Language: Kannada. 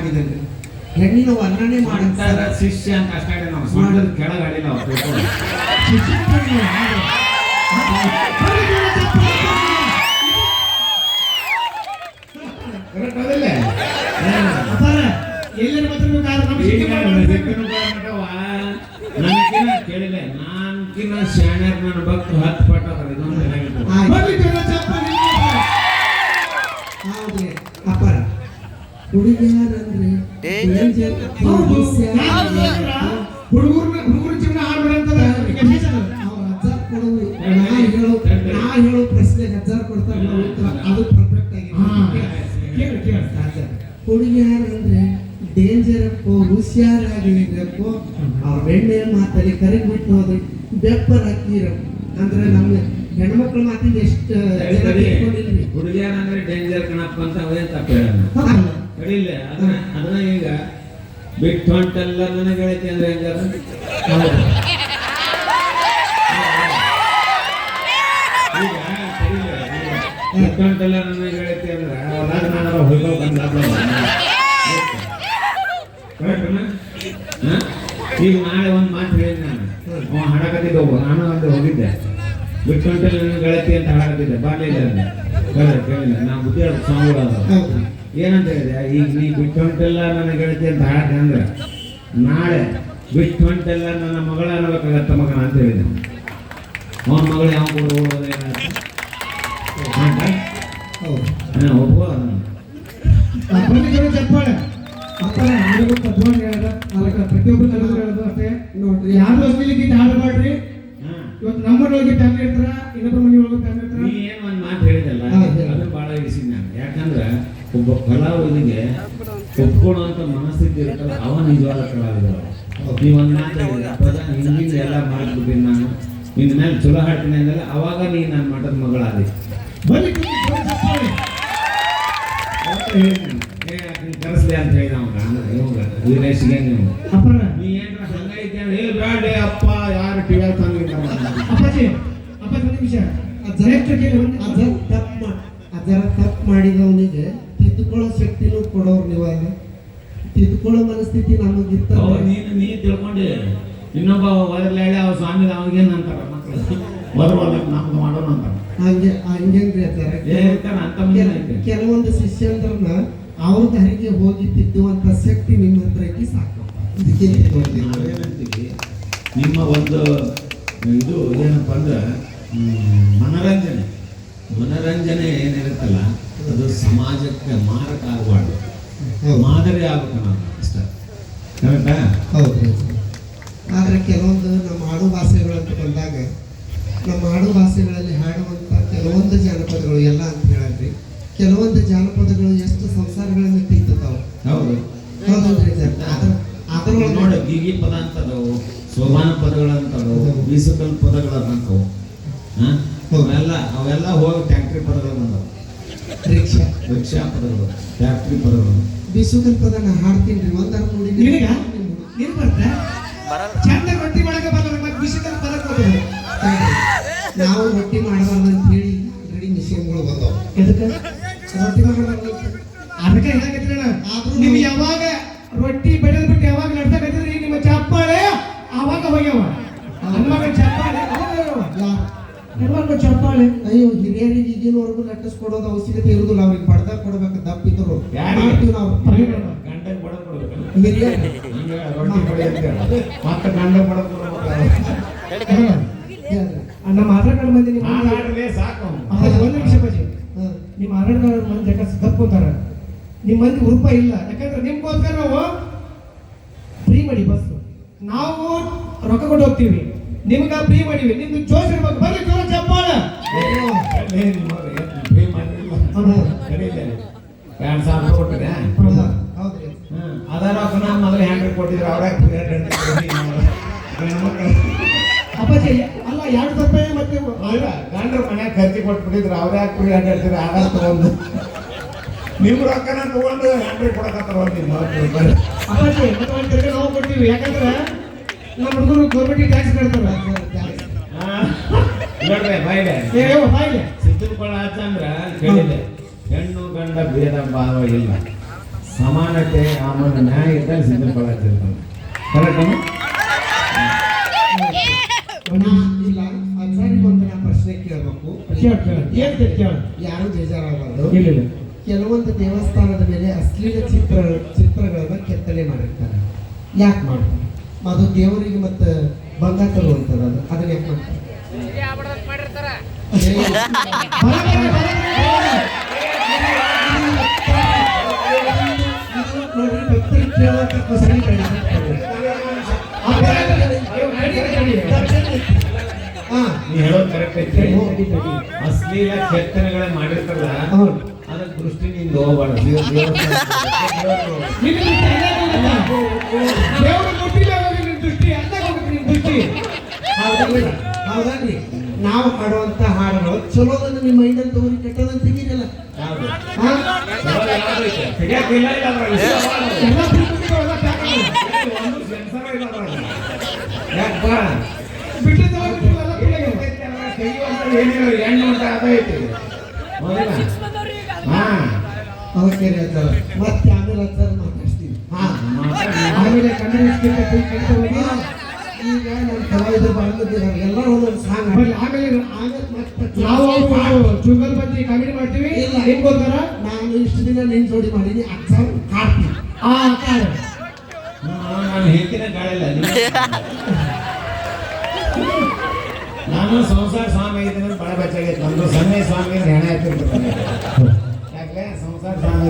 ಮಾಡಿದಂಗೆ ಹೆಣ್ಣಿನ ವರ್ಣನೆ ಮಾಡುತ್ತಾರೆ ಶಿಷ್ಯ ಅಂತ ಅಷ್ಟೇ ನಾವು ಸೊಂಟದ ಕೆಳಗೆ ನಾವು ಕೇಳಿಲ್ಲ ನಾನ್ಕಿನ್ನ ಶಾಣ್ಯರ್ ನನ್ನ ಭಕ್ತರು ಹತ್ತು ಪಟ್ಟ ಬರ್ಲಿ ಜನ ಚಪ್ಪಾಳೆ ಹೌದ್ರಿ ಅಪ್ಪರ ಹುಡುಗರ ನಾ ಕೊಡ್ತಾರೆ ಅದು ಹುಡುಗಿಯಾರಂದ್ರೆ ಡೇಂಜರ್ ಅಪ್ಪ ಹುಷಾರಾಗಿರಪ್ಪ ಅವ್ರ ಬೆಣ್ಣೆ ಮಾತಲ್ಲಿ ಕರೆಗೆ ಬಿಟ್ಟು ಹೋದ್ರೆ ಬೆಪ್ಪರ್ ಅಂದ್ರೆ ನಮ್ಮ ಹೆಣ್ಮಕ್ಳ ಮಾತಿಂದ ಎಷ್ಟು ಹುಡುಗಿಯರ ಅಂದ್ರೆ ಡೇಂಜರ್ ಕಣಪ್ಪ ಅಂತ ಹೇಳೋಣ ಕಡಿಲ್ಲ ಅದನ್ನ ಅದನ್ನ ಈಗ ಬಿಟ್ಟು ಹೊಂಟಲ್ಲ ನನಗೆ ಗೆಳತಿ ಅಂದ್ರೆ ಹೆಂಗಾರ? ಬಿಟ್ಟು ಗೆಳತಿ ಅಂದ್ರೆ ಬಂದ ಈಗ ನಾಳೆ ಒಂದು ಮಾತು ಹೇಳಿದ್ ನಾನು. ಅವ ಹಾಡಕತ್ತಿದ್ದ ಒಬ್ಬ. ನಾನು ಅಲ್ಲಿ ಹೋಗಿದ್ದೆ. ಬಿಟ್ಟು ಹೊಂಟೆಲ್ಲ ನನ್ನ ಗೆಳತಿ ಅಂತ ಹಾಡಕತ್ತಿದ್ದೆ. ಬಾರ್ಲಿಲ್ಲ ಕೇಳಿಲ್ಲ ಬುದ್ಧಿ ಸ್ವಾಮಿಗಳು ಏನಂತ ಹೇಳಿದೆ? ಈಗ ನೀ ಬಿಟ್ಟು ಹೊಂಟೆಲ್ಲ ನನ್ನ ಗೆಳತಿ ಅಂತ ಹಾಡ್ದೆ ಅಂದ್ರೆ ನಾಳೆ ಬಿಟ್ಟು ಹೊಂಟೆಲ್ಲ ನನ್ನ ಮಗಳ ಅನ್ನಬೇಕಾಗತ್ತ ಮಗನ ಅಂತ ಹೇಳಿದೆ. ಅವನ ಮಗಳು ಯಾವ ಕೂಡ ಒಬ್ಬ ಚಪ್ಪಾಳೆ ಅಪ್ಪನ ಹೇಳ್ದ. ಅದಕ್ಕೆ ಪ್ರತಿಯೊಬ್ಬರು ಕಲಿದ್ರು ಹೇಳೋದು ಅಷ್ಟೇ. ನೋಡ್ರಿ ಯಾರು ಅಷ್ಟೇ ಗೀತೆ ಹಾಡಬೇಡ್ರಿ ಇವತ್ತು ನಮ್ಮೊಳಗೆ ಫ್ಯಾಮಿಲಿ ಇರ್ತಾರ ಇನ್ನೊಬ್ಬರ ಮನೆಯೊಳಗೆ ನೀ ಏನು ಒಂದು ಮಾತು ಹೇಳಿದಲ್ಲ ಹೌದು, ಹೌದು. ಅದು ಭಾಳ ಇರಿಸಿದ್ ನಾನು ಯಾಕಂದ್ರೆ ಒಬ್ಬ ಕಲಾವಿದನಿಗೆ ಒಪ್ಕೊಳ್ಳುವಂತ ಮನಸ್ಥಿತಿ ಇರುತ್ತಲ್ಲ ಅವ ನಿಜವಾದ ಕಲಾವಿದ ನೀ ಒಂದು ಹಿಂದಿಂದ ಎಲ್ಲ ಮಾಡ್ಬಿಟ್ಟಿನಿ ನಾನು. ನಿನ್ನ ಮೇಲೆ ಚಲೋ ಹಾಡ್ತೀನಿ ಅಂದ್ರೆ ಅವಾಗ ನೀ ನನ್ನ ಮಠದ ಮಗಳಾದಿ. ಬರ್ಲಿ ಜನ ಚಪ್ಪಾಳೆ ಅವತ್ತು ಹೇಳಿದ್ನಿ, ಏ ಕರೆಸ್ಲಿ ಅಂತ ಹೇಳಿ ನಾವು ಇವಾಗ ವೀರೇಶ್ಗೆ ನೀವು. ನೀ ಏನ್ರ ಹಂಗೈತೆ ಅಂದ್ರೆ, ಏ ಬೇಡ ಅಪ್ಪ ಯಾರು ಟಿವಿ ಅಪ್ಪ ಅಪ್ಪಾಜಿ ಅಪ್ಪಾಜಿ ಒಂದು ನಿಮಿಷ. ಕೇಳಿ ಅಜ್ಜ ತಪ್ಪು ಮಾ ಅಜ್ಜರ ತಪ್ಪು ಮಾಡಿದವನಿಗೆ ತಿದ್ದುಕೊಳ್ಳೋ ಶಕ್ತಿನೂ ಕೊಡೋರು ನೀವು ತಿದ್ಕೊಳ್ಳೋ ತಿದ್ದುಕೊಳ್ಳೋ ಮನಸ್ಥಿತಿ ನಮಗಿತ್ತ ನೀನು ನೀ ತಿಳ್ಕೊಂಡೆ. ಇನ್ನೊಬ್ಬ ಒದರ್ಲಿ ಹೇಳಿ ಅವ ಸ್ವಾಮಿ ಅವಾಗೇನು ಅಂತಾರ ಮಕ್ಕಳು ಬರುವಲ್ಲ ನಮ್ದು ಮಾಡೋಣ ಅಂತಾರ. ಹಂಗೆ ಹಂಗೇನ್ರಿ ಅಂತಾರೆ ಕೆಲವೊಂದು ಶಿಷ್ಯಂದ್ರನ್ನ ಅವ್ರ ದಾರಿಗೆ ಹೋಗಿ ತಿದ್ದುವಂತ ಶಕ್ತಿ ನಿಮ್ಮ ಹತ್ರ ಐತಿ ಸಾಕು. ನಿಮ್ಮ ಒಂದು ಇದು ಏನಪ್ಪ ಅಂದ್ರೆ ಮನರಂಜನೆ. ಮನರಂಜನೆ ಏನಿರುತ್ತಲ್ಲ ಅದು ಸಮಾಜಕ್ಕೆ ಮಾರಕ ಆಗಬಾರ್ದು. ಮಾದರಿ ಆಗ್ಬೇಕು ನಾನು ಅಷ್ಟೇ. ಕರೆಕ್ಟಾ ಆದರೆ ಆದ್ರೆ ಕೆಲವೊಂದು ನಮ್ಮ ಆಡು ಭಾಷೆಗಳಂತ ಬಂದಾಗ ನಮ್ಮ ಆಡು ಭಾಷೆಗಳಲ್ಲಿ ಹಾಡುವಂಥ ಕೆಲವೊಂದು ಜಾನಪದಗಳು ಎಲ್ಲ ಅಂತ ಹೇಳಲ್ರಿ ಕೆಲವೊಂದು ಜಾನಪದಗಳು ಎಷ್ಟು ಸಂಸಾರಗಳನ್ನು ತಿಂತಾವ ಹೌದು. ಸರ್ ಅದ್ರ ಅದ್ರೊಳಗೆ ನೋಡಿ ಗೀಗಿ ಪದ ಅಂತದವು ಸೋಮಾನ ಪದಗಳಂತದವು ಬೀಸುಕಲ್ ಪದಗಳಂತವು ಅವೆಲ್ಲ ಅವೆಲ್ಲ ಹೋಗಿ ಟ್ಯಾಕ್ಟ್ರಿ ಪದಗಳು ಬಂದವು. ರಿಕ್ಷಾ ರಿಕ್ಷಾ ಪದಗಳು ಟ್ಯಾಕ್ಟ್ರಿ ಪದಗಳು. ಬಿಸುಕಲ್ ಪದ ನಾ ಹಾಡ್ತೀನಿ ಒಂದರ ನೋಡಿ ನಿನಗ ಏನ್ ಬರ್ತ ಚಂದ ರೊಟ್ಟಿ ಮಾಡಕ ಬರಲ್ಲ ಮತ್ತೆ ಬಿಸುಕಲ್ ಪದಕ ಹೋಗ್ತದೆ ನಾವು ರೊಟ್ಟಿ ಮಾಡಬಾರ್ದು ಅಂತ ಹೇಳಿ ರೆಡಿ ಮಿಷನ್ಗಳು ಬಂದವು. ಎದಕ್ಕೆ? ರೊಟ್ಟಿ ಮಾಡಬಾರ್ದು ಅದಕ್ಕೆ ಹೇಳಕತ್ತಿರಣ ಆದ್ರೂ ನಿಮ್ ಯಾವಾಗ ಹನುಮಗ ಚಪ್ಪಾಳೆ ಅಯ್ಯೋ ಹಿರಿಯರಿಗೆ ಈಗಿನವರೆಗೂ ಲಟ್ಟಿಸ್ಕೊಡೋದು ಅವಶ್ಯಕತೆ ಇರುದಿಲ್ಲ ಅವ್ರಿಗೆ ಪಡೆದ ಕೊಡ್ಬೇಕು ದಪ್ಪಿದ್ರು? ಮಾಡ್ತೀವಿ ನಾವು. ಗಂಟೆ ಬಡ ಕೊಡ್ಬೇಕು ಹಿರಿಯರು ಹಂಗೆ ರೊಟ್ಟಿ ಬಡಿ ಅಂತ ಹೇಳು. ಮತ್ತೆ ಗಂಡ ಬಡ ನಮ್ಮ ಆಧಾರ್ ಕಾರ್ಡ್ ಮಂದಿ ನಿಮ್ಮ ಸಾಕು. ಒಂದು ನಿಮಿಷ ಬಜಿ ಹ್ಮ್. ನಿಮ್ಮ ಆಧಾರ್ ಕಾರ್ಡ್ ಮಂದಿ ಯಾಕೆ ದಪ್ಕೊಂತಾರ ನಿಮ್ಮ ಮಂದಿ ಉರುಪ ಇಲ್ಲ. ಯಾಕಂದ್ರೆ ನಿಮ್ಗೋಸ್ಕರ ನಾವು ಫ್ರೀ ಮಾಡಿ ಬಸ್ ನಾವು ರೊಕ್ಕ ಕೊಟ್ಟು ಹೋಗ್ತೀವಿ. ನಿಮ್ಗ ಫ್ರೀ ಮಾಡಿವಿ ನಿಮ್ದು ಜೋಶ್ ಇರ್ಬೇಕು. ಬರ್ಲಿ ನಿಮ್ಮವ್ರು ಏನು pay ಮಾಡಿಲ್ಲ. ಹೌದು. ಕರೀಲೆ. ಎರಡ್ ಸಾವಿರ ಕೊಟ್ಟಿದೆ. ಅದ ರೊಕ್ಕ ನಾವು ಮೊದಲು ಹ್ಯಾಂಡ್ರೆಡ್ ಕೊಟ್ಟಿದ್ರು ಅವ್ರೇ ಅಪ್ಪಾಜಿ ಅಲ್ಲ ಎರಡು ರೂಪಾಯಿ ಮತ್ತೆ ಅಲ್ಲ ಗಂಡ್ರ ಮನ್ಯಾಗ ಖರ್ಚು ಕೊಟ್ಬಿಟ್ಟಿದ್ರು ಅವ್ರೇ ಯಾಕೆ ಹೇಳ್ತೀರಿ ಆಧಾರ್ ತಗೊಂಡು. ನಿಮ್ಮ ರೊಕ್ಕನ ತಗೊಂಡು ಹ್ಯಾಂಡ್ರೆಡ್ ಕೊಡಕತ್ತಾರ ನಿಮ್ಮ ಅಪ್ಪಾಜಿ ಮತ್ತೆ ಒಂದು ತಿರ್ಗಿ ನಾವು ಕೊಡ್ತೀವಿ. ಯಾಕಂದ್ರೆ ನಮ್ಮ ಹುಡುಗರು ಗೌರ್ಮೆಂಟ್ ಟ್ಯಾಕ್ಸ್ ಕಟ್ತಾರೆ. ನೋಡ್ರಿ ಬಾಯ್ಲೆ. ಏ ಬಾಯಿಲೆ. ಅಂದ್ರ ಕೇಳಿದೆ. ಹೆಣ್ಣು ಗಂಡ ಭೇದ ಭಾವ ಇಲ್ಲ. ಸಮಾನತೆ ಆಮೇಲೆ ನ್ಯಾಯ ಇದ್ದಾಗ ಸಿದ್ದಪಡಿರ್ತಾನೆ ಕರೆಕ್ಟ್ ಇಲ್ಲ ಅಜ್ಜಾರಿಗೆ ಒಂದು ನಾ ಪ್ರಶ್ನೆ ಕೇಳಬೇಕು. ಕೇಳ ಕೇಳ. ಏನ್ ಕೇಳ? ಯಾರು ಬೇಜಾರಾಗಬಾರ್ದು? ಇಲ್ಲ ಕೆಲವೊಂದು ದೇವಸ್ಥಾನದ ಮೇಲೆ ಅಶ್ಲೀಲ ಚಿತ್ರ ಚಿತ್ರಗಳನ್ನ ಕೆತ್ತನೆ ಮಾಡಿರ್ತಾರೆ. ಯಾಕೆ ಮಾಡ್ತಾರೆ? ಅದು ದೇವರಿಗೆ ಮತ್ತೆ ಭಂಗ ತರುವಂಥದ್ದು ಅದು ಅದನ್ನ ಯಾಕೆ ಮಾಡ್ತಾರೆ? ನೀ ಹೇಳೋದು ಕರೆಕ್ಟ್ ಐತೆ ಅಶ್ಲೀಲ ಕೆತ್ತನೆಗಳ ಮಾಡಿರ್ತಾರಲ್ಲ ಅದ್ರ ದೃಷ್ಟಿ ನಿಂದ ಹೋಗ್ಬಾರ್ದು ದೃಷ್ಟಿ ಅಂತ ದೃಷ್ಟಿ ಹೌದಲ್ರಿ ನಾವು ಹಾಡುವಂತ ಹಾಡುಗಳು ಚಲೋದನ್ನ ನಿಮ್ಮ ಮೈಂಡಲ್ಲಿ ತಗೋರಿ ಕೆಟ್ಟದನ್ನ ತೆಗೀರಲ್ಲ ಯಾವ್ದು? ಹಾ? ಚಲೋ ಯಾವ್ದು ಐತೆ? ತೆಗ್ಯಾಕಿಲ್ಲ ಇಲ್ಲ ಅದ್ರಾಗ ವಿಷಯ ಬಾಳ. ಎಲ್ಲ ಬಿಟ್ಬಿಟ್ಟಿದ್ದಾವೆಲ್ಲ ಪ್ಯಾಕ್ ಆಗೋದು. ಇಲ್ಲ ಅದ್ರಾಗ. ಯಾಕಪ್ಪ? ಬಿಟ್ಟು ತಗೊಂಡ್ಬಿಟ್ಟಿವೆಲ್ಲ ಬಿಡೋದು. ತೆಗಿಯುವಂತ ಅಂತ ಅದ ಐತಿ. ಹೌದಿಲ್ಲ? ಹಾ. ಓಕೆ ರೀ ಅಜ್ಜಾರ ಮತ್ತೆ ಆಮೇಲೆ ಅಜ್ಜಾರ ಮಾತಾಡ್ತೀವಿ ಹಾ ಆಮೇಲೆ ಕನ್ನಡ ಈಗ ಎಲ್ಲರೂ ಸಾಂಗ್ ಆಮೇಲೆ ಮತ್ತೆ ನಾವು ಜುಗಲ್ ಬಗ್ಗೆ ಕಾಮಿಡಿ ಮಾಡ್ತೀವಿ ಇಲ್ಲ. ಹೆಂಗ್ ನಾನು ಇಷ್ಟು ದಿನ ನಿನ್ ಜೋಡಿ ಮಾಡೀನಿ ಹಾಡ್ತೀನಿ ಆ ಕಾಲ ನಾನು ನಾನು ಸಂಸಾರ ಸ್ವಾಮಿ ಆಗಿದ್ದೀನಿ ಬಹಳ ಬೆಚ್ಚಾಗೈತೆ ನಮ್ದು ಸಣ್ಣ ಸ್ವಾಮಿ ಹೆಣ ಹಾಕಿರ್ತಾರೆ ಯಾಕೆ ಸಂಸಾರ ಸ್ವಾಮಿ